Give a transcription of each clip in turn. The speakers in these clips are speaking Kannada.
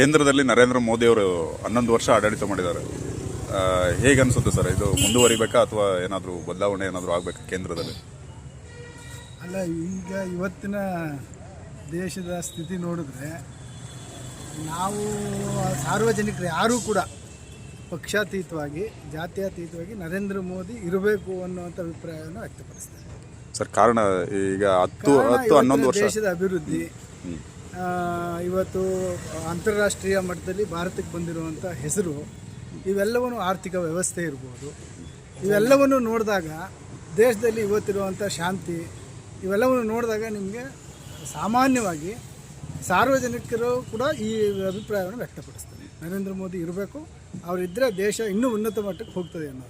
ಕೇಂದ್ರದಲ್ಲಿ ನರೇಂದ್ರ ಮೋದಿ ಅವರು ಹನ್ನೊಂದು ವರ್ಷ ಆಡಳಿತ ಮಾಡಿದ್ದಾರೆ. ಹೇಗೆ ಅನಿಸುತ್ತೆ ಸರ್? ಇದು ಮುಂದುವರಿಬೇಕಾ ಅಥವಾ ಏನಾದರೂ ಬದಲಾವಣೆ ಏನಾದರೂ ಆಗಬೇಕಾ ಕೇಂದ್ರದಲ್ಲಿ? ಅಲ್ಲ ಈಗ ಇವತ್ತಿನ ದೇಶದ ಸ್ಥಿತಿ ನೋಡಿದ್ರೆ ನಾವು ಸಾರ್ವಜನಿಕರು ಯಾರೂ ಕೂಡ ಪಕ್ಷಾತೀತವಾಗಿ ಜಾತ್ಯತೀತವಾಗಿ ನರೇಂದ್ರ ಮೋದಿ ಇರಬೇಕು ಅನ್ನುವಂಥ ಅಭಿಪ್ರಾಯವನ್ನು ವ್ಯಕ್ತಪಡಿಸ್ತಾರೆ. ಸರ್ ಕಾರಣ ಈಗ ಹತ್ತು ಹತ್ತು ಹನ್ನೊಂದು ವರ್ಷ. ದೇಶದ ಅಭಿವೃದ್ಧಿ. ಇವತ್ತು ಅಂತಾರಾಷ್ಟ್ರೀಯ ಮಟ್ಟದಲ್ಲಿ ಭಾರತಕ್ಕೆ ಬಂದಿರುವಂಥ ಹೆಸರು, ಇವೆಲ್ಲವನ್ನು ಆರ್ಥಿಕ ವ್ಯವಸ್ಥೆ ಇರ್ಬೋದು. ಇವೆಲ್ಲವನ್ನು ನೋಡಿದಾಗ ದೇಶದಲ್ಲಿ ಇವತ್ತಿರುವಂಥ ಶಾಂತಿ, ಇವೆಲ್ಲವನ್ನು ನೋಡಿದಾಗ ನಿಮಗೆ ಸಾಮಾನ್ಯವಾಗಿ ಸಾರ್ವಜನಿಕರು ಕೂಡ ಈ ಅಭಿಪ್ರಾಯವನ್ನು ವ್ಯಕ್ತಪಡಿಸ್ತಾರೆ. ನರೇಂದ್ರ ಮೋದಿ ಇರಬೇಕು ಅವರಿದ್ದರೆ ದೇಶ ಇನ್ನೂ ಉನ್ನತ ಮಟ್ಟಕ್ಕೆ ಹೋಗ್ತದೆ ಅನ್ನೋ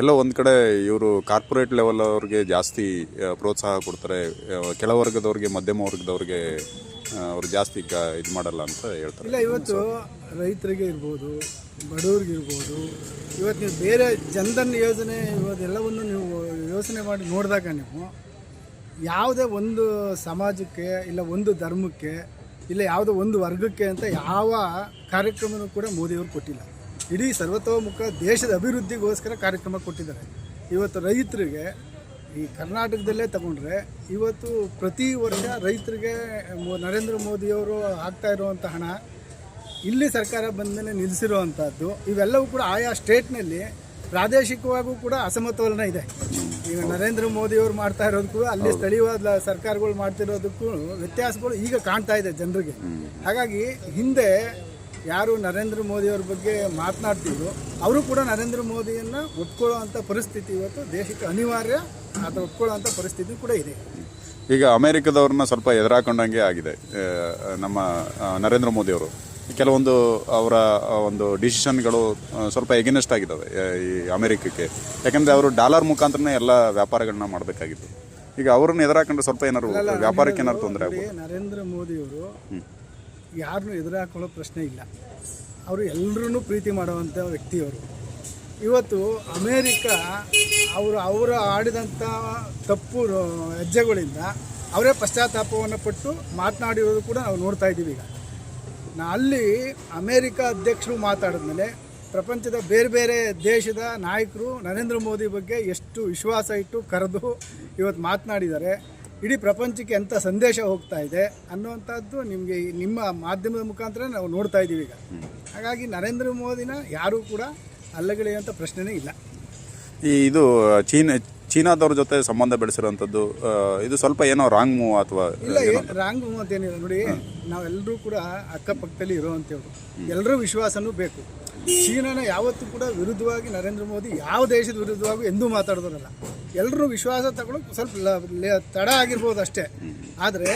ಎಲ್ಲ ಒಂದು ಕಡೆ ಇವರು ಕಾರ್ಪೊರೇಟ್ ಲೆವೆಲ್ ಅವ್ರಿಗೆ ಜಾಸ್ತಿ ಪ್ರೋತ್ಸಾಹ ಕೊಡ್ತಾರೆ. ಕೆಲ ಕೆಳವರ್ಗದವ್ರಿಗೆ, ಮಧ್ಯಮ ವರ್ಗದವ್ರಿಗೆ ಅವ್ರು ಜಾಸ್ತಿ ಇದು ಮಾಡಲ್ಲ ಅಂತ ಹೇಳ್ತಾರೆ. ಇಲ್ಲ, ಇವತ್ತು ರೈತರಿಗೆ ಇರ್ಬೋದು, ಬಡವ್ರಿಗೆ ಇರ್ಬೋದು, ಇವತ್ತು ನೀವು ಬೇರೆ ಜನ್ಧನ್ ಯೋಜನೆ ಇವತ್ತೆಲ್ಲವನ್ನು ನೀವು ಯೋಚನೆ ಮಾಡಿ ನೋಡಿದಾಗ ನೀವು ಯಾವುದೇ ಒಂದು ಸಮಾಜಕ್ಕೆ ಇಲ್ಲ ಒಂದು ಧರ್ಮಕ್ಕೆ ಇಲ್ಲ ಯಾವುದೋ ಒಂದು ವರ್ಗಕ್ಕೆ ಅಂತ ಯಾವ ಕಾರ್ಯಕ್ರಮನೂ ಕೂಡ ಮೋದಿಯವರು ಕೊಟ್ಟಿಲ್ಲ. ಇಡೀ ಸರ್ವತೋಮುಖ ದೇಶದ ಅಭಿವೃದ್ಧಿಗೋಸ್ಕರ ಕಾರ್ಯಕ್ರಮ ಕೊಟ್ಟಿದ್ದಾರೆ. ಇವತ್ತು ರೈತರಿಗೆ ಈ ಕರ್ನಾಟಕದಲ್ಲೇ ತಗೊಂಡ್ರೆ ಇವತ್ತು ಪ್ರತಿ ವರ್ಷ ರೈತರಿಗೆ ನರೇಂದ್ರ ಮೋದಿಯವರು ಹಾಕ್ತಾ ಇರುವಂಥ ಹಣ ಇಲ್ಲಿ ಸರ್ಕಾರ ಬಂದ ಮೇಲೆ ನಿಲ್ಲಿಸಿರುವಂಥದ್ದು ಇವೆಲ್ಲವೂ ಕೂಡ ಆಯಾ ಸ್ಟೇಟ್ನಲ್ಲಿ ಪ್ರಾದೇಶಿಕವಾಗೂ ಕೂಡ ಅಸಮತೋಲನ ಇದೆ. ಈಗ ನರೇಂದ್ರ ಮೋದಿಯವರು ಮಾಡ್ತಾ ಇರೋದಕ್ಕೂ ಅಲ್ಲಿ ಸ್ಥಳೀಯವಾದ ಸರ್ಕಾರಗಳು ಮಾಡ್ತಿರೋದಕ್ಕೂ ವ್ಯತ್ಯಾಸಗಳು ಈಗ ಕಾಣ್ತಾ ಇದೆ ಜನರಿಗೆ. ಹಾಗಾಗಿ ಹಿಂದೆ ಯಾರು ನರೇಂದ್ರ ಮೋದಿಯವ್ರ ಬಗ್ಗೆ ಮಾತನಾಡ್ತಿದ್ರು ಅವರು ಕೂಡ ನರೇಂದ್ರ ಮೋದಿಯನ್ನು ಒಪ್ಕೊಳ್ಳುವಂಥ ಪರಿಸ್ಥಿತಿ ಇವತ್ತು ದೇಶಕ್ಕೆ ಅನಿವಾರ್ಯ ಅಥವಾ ಒಪ್ಕೊಳ್ಳುವಂಥ ಪರಿಸ್ಥಿತಿ ಕೂಡ ಇದೆ. ಈಗ ಅಮೇರಿಕದವ್ರನ್ನ ಸ್ವಲ್ಪ ಎದುರಾಕೊಂಡಂಗೆ ಆಗಿದೆ. ನಮ್ಮ ನರೇಂದ್ರ ಮೋದಿಯವರು. ಕೆಲವೊಂದು ಅವರ ಒಂದು ಡಿಸಿಷನ್ಗಳು ಸ್ವಲ್ಪ ಎಗೇನೆಸ್ಟ್ ಆಗಿದ್ದಾವೆ ಈ ಅಮೆರಿಕಕ್ಕೆ. ಯಾಕಂದರೆ ಅವರು ಡಾಲರ್ ಮುಖಾಂತರನೇ ಎಲ್ಲ ವ್ಯಾಪಾರಗಳನ್ನ ಮಾಡಬೇಕಾಗಿತ್ತು. ಈಗ ಅವ್ರನ್ನ ಎದುರಾಕೊಂಡ್ರೆ ಸ್ವಲ್ಪ ಏನಾದ್ರು ವ್ಯಾಪಾರಕ್ಕೆ ಏನಾದ್ರು ತೊಂದರೆ ಆಗುತ್ತೆ ನರೇಂದ್ರ ಮೋದಿಯವರು ಯಾರನ್ನೂ ಎದುರಾಕೊಳ್ಳೋ ಪ್ರಶ್ನೆ ಇಲ್ಲ. ಅವರು ಎಲ್ಲರೂ ಪ್ರೀತಿ ಮಾಡುವಂಥ ವ್ಯಕ್ತಿಯವರು. ಇವತ್ತು ಅಮೇರಿಕ ಅವರು ಅವರು ಆಡಿದಂಥ ತಪ್ಪು ಹೆಜ್ಜೆಗಳಿಂದ ಅವರೇ ಪಶ್ಚಾತ್ತಾಪವನ್ನು ಪಟ್ಟು ಮಾತನಾಡಿರೋದು ಕೂಡ ನಾವು ನೋಡ್ತಾ ಇದ್ದೀವಿ ಈಗ. ನಾ ಅಲ್ಲಿ ಅಮೇರಿಕ ಅಧ್ಯಕ್ಷರು ಮಾತಾಡಿದ್ಮೇಲೆ ಪ್ರಪಂಚದ ಬೇರೆ ಬೇರೆ ದೇಶದ ನಾಯಕರು ನರೇಂದ್ರ ಮೋದಿ ಬಗ್ಗೆ ಎಷ್ಟು ವಿಶ್ವಾಸ ಇಟ್ಟು ಕರೆದು ಇವತ್ತು ಮಾತನಾಡಿದ್ದಾರೆ. ಇಡೀ ಪ್ರಪಂಚಕ್ಕೆ ಎಂಥ ಸಂದೇಶ ಹೋಗ್ತಾ ಇದೆ ಅನ್ನುವಂಥದ್ದು ನಿಮಗೆ ನಿಮ್ಮ ಮಾಧ್ಯಮದ ಮುಖಾಂತರ ನಾವು ನೋಡ್ತಾ ಇದ್ದೀವಿ ಈಗ. ಹಾಗಾಗಿ ನರೇಂದ್ರ ಮೋದಿನ ಯಾರೂ ಕೂಡ ಅಲ್ಲಗಳೆಯುವಂಥ ಪ್ರಶ್ನೆನೇ ಇಲ್ಲ. ಈ ಇದು ಚೀನಾ ಚೀನಾದವ್ರ ಜೊತೆ ಸಂಬಂಧ ಬೆಳೆಸಿರುವಂಥದ್ದು ಇದು ಸ್ವಲ್ಪ ಏನೋ ರಾಂಗ್ ಮೂವ್ ಅಥವಾ ಇಲ್ಲ ರಾಂಗ್ ಮೂವ್ ಅಂತ ಅಂತೇನಿಲ್ಲ ನೋಡಿ ನಾವೆಲ್ಲರೂ ಕೂಡ ಅಕ್ಕಪಕ್ಕದಲ್ಲಿ ಇರುವಂಥವ್ರು. ಎಲ್ಲರೂ ವಿಶ್ವಾಸನೂ ಬೇಕು. ಚೀನಾನ ಯಾವತ್ತೂ ಕೂಡ ವಿರುದ್ಧವಾಗಿ ನರೇಂದ್ರ ಮೋದಿ ಯಾವ ದೇಶದ ವಿರುದ್ಧವಾಗಿ ಎಂದೂ ಮಾತಾಡೋದಿರಲ್ಲ. ಎಲ್ಲರೂ ವಿಶ್ವಾಸ ತಗೊಳ್ಳೋಕೆ ಸ್ವಲ್ಪ ತಡ ಆಗಿರ್ಬೋದು ಅಷ್ಟೇ. ಆದರೆ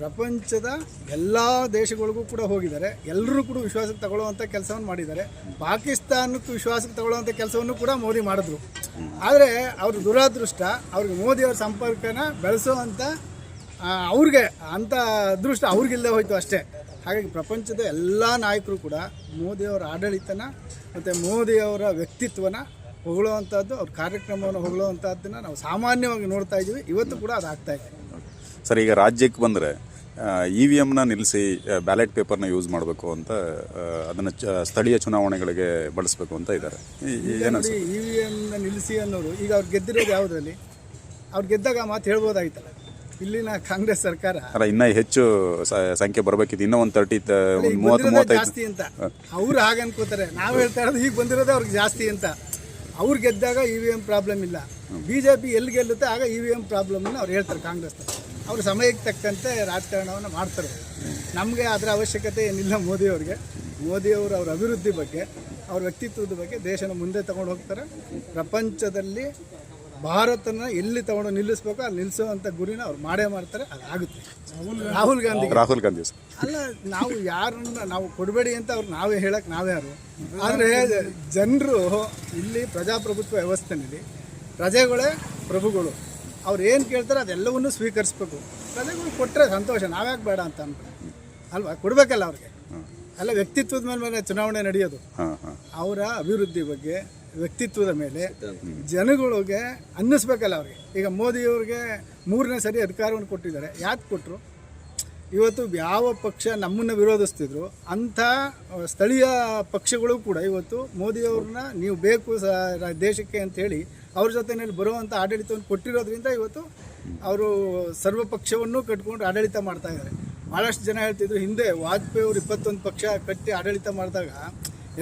ಪ್ರಪಂಚದ ಎಲ್ಲ ದೇಶಗಳಿಗೂ ಕೂಡ ಹೋಗಿದ್ದಾರೆ. ಎಲ್ಲರೂ ಕೂಡ ವಿಶ್ವಾಸಕ್ಕೆ ತಗೊಳ್ಳುವಂಥ ಕೆಲಸವನ್ನು ಮಾಡಿದ್ದಾರೆ. ಪಾಕಿಸ್ತಾನಕ್ಕೂ ವಿಶ್ವಾಸಕ್ಕೆ ತಗೊಳ್ಳುವಂಥ ಕೆಲಸವನ್ನು ಕೂಡ ಮೋದಿ ಮಾಡಿದ್ರು. ಆದರೆ ಅವ್ರ ದುರಾದೃಷ್ಟ, ಅವ್ರಿಗೆ ಮೋದಿಯವ್ರ ಸಂಪರ್ಕನ ಬೆಳೆಸೋ ಅಂಥ ಅವ್ರಿಗೆ ಅಂಥ ಅದೃಷ್ಟ ಅವ್ರಿಗಿಲ್ಲದೆ ಹೋಯ್ತು ಅಷ್ಟೇ. ಹಾಗಾಗಿ ಪ್ರಪಂಚದ ಎಲ್ಲ ನಾಯಕರು ಕೂಡ ಮೋದಿಯವರ ಆಡಳಿತನ ಮತ್ತು ಮೋದಿಯವರ ವ್ಯಕ್ತಿತ್ವನ ಹೊಗಳುವಂಥದ್ದು ಅವ್ರ ಕಾರ್ಯಕ್ರಮವನ್ನು ಹೊಗಳುವಂಥದ್ದನ್ನ ನಾವು ಸಾಮಾನ್ಯವಾಗಿ ನೋಡ್ತಾ ಇದ್ದೀವಿ. ಇವತ್ತು ಕೂಡ ಅದು ಆಗ್ತಾ ಇದೆ. ಸರ್ ಈಗ ರಾಜ್ಯಕ್ಕೆ ಬಂದರೆ ಇ ವಿ ಎಮ್ನ ನಿಲ್ಲಿಸಿ ಬ್ಯಾಲೆಟ್ ಪೇಪರ್ನ ಯೂಸ್ ಮಾಡಬೇಕು ಅಂತ ಅದನ್ನು ಸ್ಥಳೀಯ ಚುನಾವಣೆಗಳಿಗೆ ಬಳಸಬೇಕು ಅಂತ ಇದ್ದಾರೆ. ಇ ವಿ ಎಮ್ನ ನಿಲ್ಲಿಸಿ ಅನ್ನೋರು ಈಗ ಅವ್ರು ಗೆದ್ದಿರೋದು ಯಾವುದರಲ್ಲಿ? ಅವ್ರು ಗೆದ್ದಾಗ ಆ ಮಾತು ಹೇಳ್ಬೋದಾಗಿತ್ತಲ್ಲ? ಇಲ್ಲಿನ ಕಾಂಗ್ರೆಸ್ ಸರ್ಕಾರ ಅಲ್ಲ ಇನ್ನ ಹೆಚ್ಚು ಸ- ಸಂಖ್ಯೆ ಬರಬೇಕಿತ್ತು. ಇನ್ನೂ ಒಂದು ತರ್ಟಿ ಒಂದು ಮೂವತ್ತು ಬಂದಿರೋದೇ ಮೂವತ್ತೈದು. ಜಾಸ್ತಿ ಅಂತ. ಅವ್ರು ಹಾಗೆ ಅನ್ಕೋತಾರೆ. ನಾವು ಹೇಳ್ತಾ ಇರೋದು ಈಗ ಬಂದಿರೋದೇ ಅವ್ರಿಗೆ ಜಾಸ್ತಿ ಅಂತ. ಅವ್ರು ಗೆದ್ದಾಗ ಇ ವಿ ಎಂ ಪ್ರಾಬ್ಲಮ್ ಇಲ್ಲ. ಬಿ ಜೆ ಪಿ ಎಲ್ಲಿ ಗೆಲ್ಲುತ್ತೆ ಆಗ ಇ ವಿ ಎಂ ಪ್ರಾಬ್ಲಮ್ನ ಅವ್ರು ಹೇಳ್ತಾರೆ ಕಾಂಗ್ರೆಸ್ ಅವ್ರು ಸಮಯಕ್ಕೆ ತಕ್ಕಂತೆ ರಾಜಕಾರಣವನ್ನು ಮಾಡ್ತಾರೆ. ನಮಗೆ ಅದರ ಅವಶ್ಯಕತೆ ಏನಿಲ್ಲ ಮೋದಿಯವ್ರಿಗೆ ಮೋದಿಯವರು ಅವ್ರ ಅಭಿವೃದ್ಧಿ ಬಗ್ಗೆ ಅವ್ರ ವ್ಯಕ್ತಿತ್ವದ ಬಗ್ಗೆ ದೇಶನ ಮುಂದೆ ತಗೊಂಡು ಹೋಗ್ತಾರೆ. ಪ್ರಪಂಚದಲ್ಲಿ ಭಾರತನ ಎಲ್ಲಿ ತಗೊಂಡು ನಿಲ್ಲಿಸ್ಬೇಕು ಅಲ್ಲಿ ನಿಲ್ಲಿಸುವಂಥ ಗುರಿನ ಅವ್ರು ಮಾಡೇ ಮಾಡ್ತಾರೆ ಅದಾಗುತ್ತೆ. ರಾಹುಲ್ ಗಾಂಧಿ. ರಾಹುಲ್ ಗಾಂಧಿ. ಅಲ್ಲ ನಾವು ಯಾರನ್ನ ನಾವು ಕೊಡಬೇಡಿ ಅಂತ ಅವ್ರು ನಾವೇ ಹೇಳಕ್ ನಾವ್ಯಾರು ಆದರೆ ಜನರು ಇಲ್ಲಿ ಪ್ರಜಾಪ್ರಭುತ್ವ ವ್ಯವಸ್ಥೆನಲ್ಲಿ ಪ್ರಜೆಗಳೇ ಪ್ರಭುಗಳು. ಅವ್ರು ಏನು ಕೇಳ್ತಾರೆ ಅದೆಲ್ಲವನ್ನೂ ಸ್ವೀಕರಿಸ್ಬೇಕು. ಪ್ರಜೆಗಳು ಕೊಟ್ಟರೆ ಸಂತೋಷ ನಾವ್ಯಾಕೆ ಬೇಡ ಅಂತ ಅನ್ಕೊಂಡು ಅಲ್ವಾ? ಕೊಡಬೇಕಲ್ಲ ಅವ್ರಿಗೆ. ಅಲ್ಲ ವ್ಯಕ್ತಿತ್ವದ ಮೇಲೆ ಮೇಲೆ ಚುನಾವಣೆ ನಡೆಯೋದು. ಅವರ ಅಭಿವೃದ್ಧಿ ಬಗ್ಗೆ ವ್ಯಕ್ತಿತ್ವದ ಮೇಲೆ ಜನಗಳಿಗೆ ಅನ್ನಿಸ್ಬೇಕಲ್ಲ ಅವ್ರಿಗೆ. ಈಗ ಮೋದಿಯವ್ರಿಗೆ ಮೂರನೇ ಸರಿ ಅಧಿಕಾರವನ್ನು ಕೊಟ್ಟಿದ್ದಾರೆ. ಯಾಕೆ ಕೊಟ್ಟರು ಇವತ್ತು ಯಾವ ಪಕ್ಷ ನಮ್ಮನ್ನು ವಿರೋಧಿಸ್ತಿದ್ರು ಅಂಥ ಸ್ಥಳೀಯ ಪಕ್ಷಗಳು ಕೂಡ ಇವತ್ತು ಮೋದಿಯವ್ರನ್ನ ನೀವು ಬೇಕು ಸ ದೇಶಕ್ಕೆ ಅಂಥೇಳಿ ಅವ್ರ ಜೊತೆಯಲ್ಲಿ ಬರುವಂಥ ಆಡಳಿತವನ್ನು ಕೊಟ್ಟಿರೋದ್ರಿಂದ ಇವತ್ತು ಅವರು ಸರ್ವ ಪಕ್ಷವನ್ನು ಕಟ್ಕೊಂಡು ಆಡಳಿತ ಮಾಡ್ತಾ ಇದ್ದಾರೆ. ಭಾಳಷ್ಟು ಜನ ಹೇಳ್ತಿದ್ರು ಹಿಂದೆ ವಾಜಪೇಯಿ ಅವರು ಇಪ್ಪತ್ತೊಂದು ಪಕ್ಷ ಕಟ್ಟಿ ಆಡಳಿತ ಮಾಡಿದಾಗ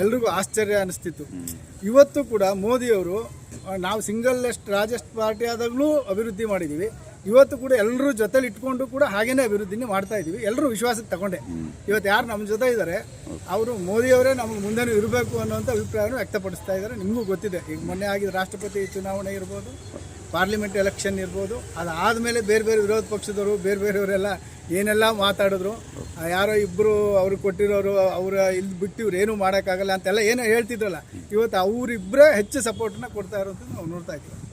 ಎಲ್ರಿಗೂ ಆಶ್ಚರ್ಯ ಅನಿಸ್ತಿತ್ತು. ಇವತ್ತು ಕೂಡ ಮೋದಿಯವರು ನಾವು ಸಿಂಗಲ್ ಲೆಸ್ಟ್ ರಾಜೆಸ್ಟ್ ಪಾರ್ಟಿ ಆದಾಗಲೂ ಅಭಿವೃದ್ಧಿ ಮಾಡಿದ್ದೀವಿ ಇವತ್ತು ಕೂಡ ಎಲ್ಲರೂ ಜೊತೆಲಿ ಇಟ್ಕೊಂಡು ಕೂಡ ಹಾಗೇನೆ ಅಭಿವೃದ್ಧಿನೇ ಮಾಡ್ತಾ ಇದ್ದೀವಿ ಎಲ್ಲರೂ ವಿಶ್ವಾಸಕ್ಕೆ ತಗೊಂಡೆ. ಇವತ್ತು ಯಾರು ನಮ್ಮ ಜೊತೆ ಇದ್ದಾರೆ ಅವರು ಮೋದಿಯವರೇ ನಮಗೆ ಮುಂದೆನೂ ಇರಬೇಕು ಅನ್ನೋಂಥ ಅಭಿಪ್ರಾಯವನ್ನು ವ್ಯಕ್ತಪಡಿಸ್ತಾ ಇದ್ದಾರೆ ನಿಮಗೂ ಗೊತ್ತಿದೆ. ಈಗ ಮೊನ್ನೆ ಆಗಿದ ರಾಷ್ಟ್ರಪತಿ ಚುನಾವಣೆ ಇರ್ಬೋದು, ಪಾರ್ಲಿಮೆಂಟ್ ಎಲೆಕ್ಷನ್ ಇರ್ಬೋದು, ಅದಾದಮೇಲೆ ಬೇರೆ ಬೇರೆ ವಿರೋಧ ಪಕ್ಷದವರು, ಬೇರೆ ಬೇರೆಯವರೆಲ್ಲ ಏನೆಲ್ಲ ಮಾತಾಡಿದ್ರು ಯಾರೋ ಇಬ್ಬರು ಅವ್ರಿಗೆ ಕೊಟ್ಟಿರೋರು, ಅವ್ರ ಇಲ್ಲಿ ಬಿಟ್ಟು ಇವ್ರು ಏನೂ ಮಾಡೋಕ್ಕಾಗಲ್ಲ ಅಂತೆಲ್ಲ ಏನೋ ಹೇಳ್ತಿದ್ರಲ್ಲ. ಇವತ್ತು ಅವರಿಬ್ಬರೇ ಹೆಚ್ಚು ಸಪೋರ್ಟ್ನ ಕೊಡ್ತಾ ಇರೋದು ನಾವು ನೋಡ್ತಾ ಇದ್ದೀವಿ.